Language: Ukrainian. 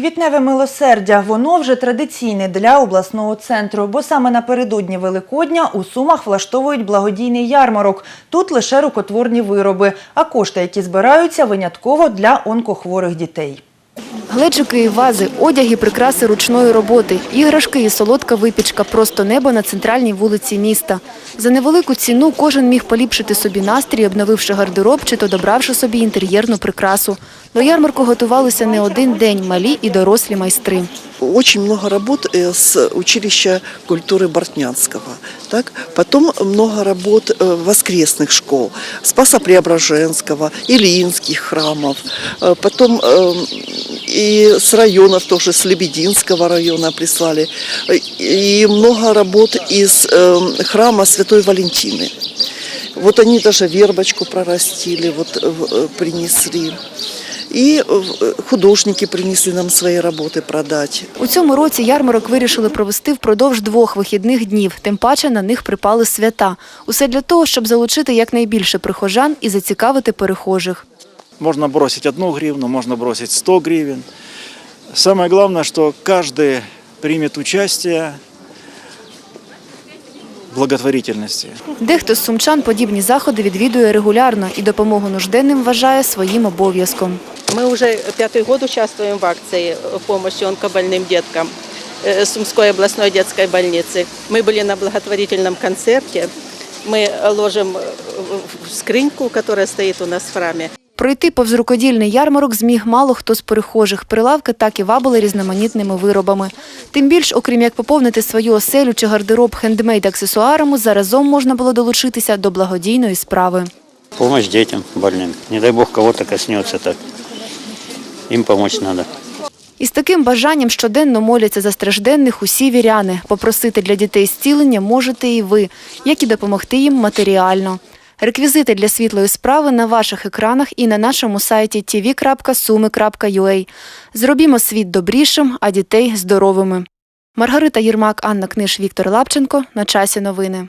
Квітневе милосердя воно вже традиційне для обласного центру, бо саме напередодні Великодня у Сумах влаштовують благодійний ярмарок. Тут лише рукотворні вироби, а кошти, які збираються, винятково для онкохворих дітей. Глечики і вази, одяг і прикраси ручної роботи, іграшки і солодка випічка, просто небо на центральній вулиці міста. За невелику ціну кожен міг поліпшити собі настрій, обновивши гардероб чи то добравши собі інтер'єрну прикрасу. До ярмарку готувалися не один день малі і дорослі майстри. Очень много работ э, с училища культуры Бортнянского. Так? Потом много работ э, воскресных школ, Спаса Преображенского, Ильинских храмов. Э, Потом э, и с районов тоже, с Лебединского района прислали. Э, И много работ из э, храма Святой Валентины. Вот они даже вербочку прорастили, вот э, принесли. И э, художники принесли нам свои работы продать. У цьому році ярмарок вирішили провести впродовж двох вихідних днів, тим паче на них припали свята. Усе для того, щоб залучити якнайбільше прихожан і зацікавити перехожих. Можно бросить одну гривну, можно бросить 100 гривен. Самое главное, что каждый примет участие в благотворительности. Дехто з сумчан подібні заходи відвідує регулярно і допомогу нужденним вважає своїм обов'язком. Мы уже пятый год участвуем в акции помощи онкобольным деткам э, Сумской областной детской больницы. Мы были на благотворительном концерте. Мы ложим э, в скриньку, которая стоит у нас в храме. Пройти повз рукодільний ярмарок зміг мало хто з перехожих. Прилавки так і вабили різноманітними виробами. Тим більш, окрім як поповнити свою оселю чи гардероб хендмейд-аксесуарами, заразом можна було долучитися до благодійної справи. Помощь детям больным. Не дай бог кого-то коснется так. Им помочь надо. Із таким бажанням щоденно моляться за стражденних усі віряни. Попросити для дітей зцілення можете і ви, як і допомогти їм матеріально. Реквізити для світлої справи на ваших екранах і на нашому сайті tv.sumi.ua. Зробімо світ добрішим, а дітей здоровими. Маргарита Єрмак, Анна Книж, Віктор Лапченко. На часі новини.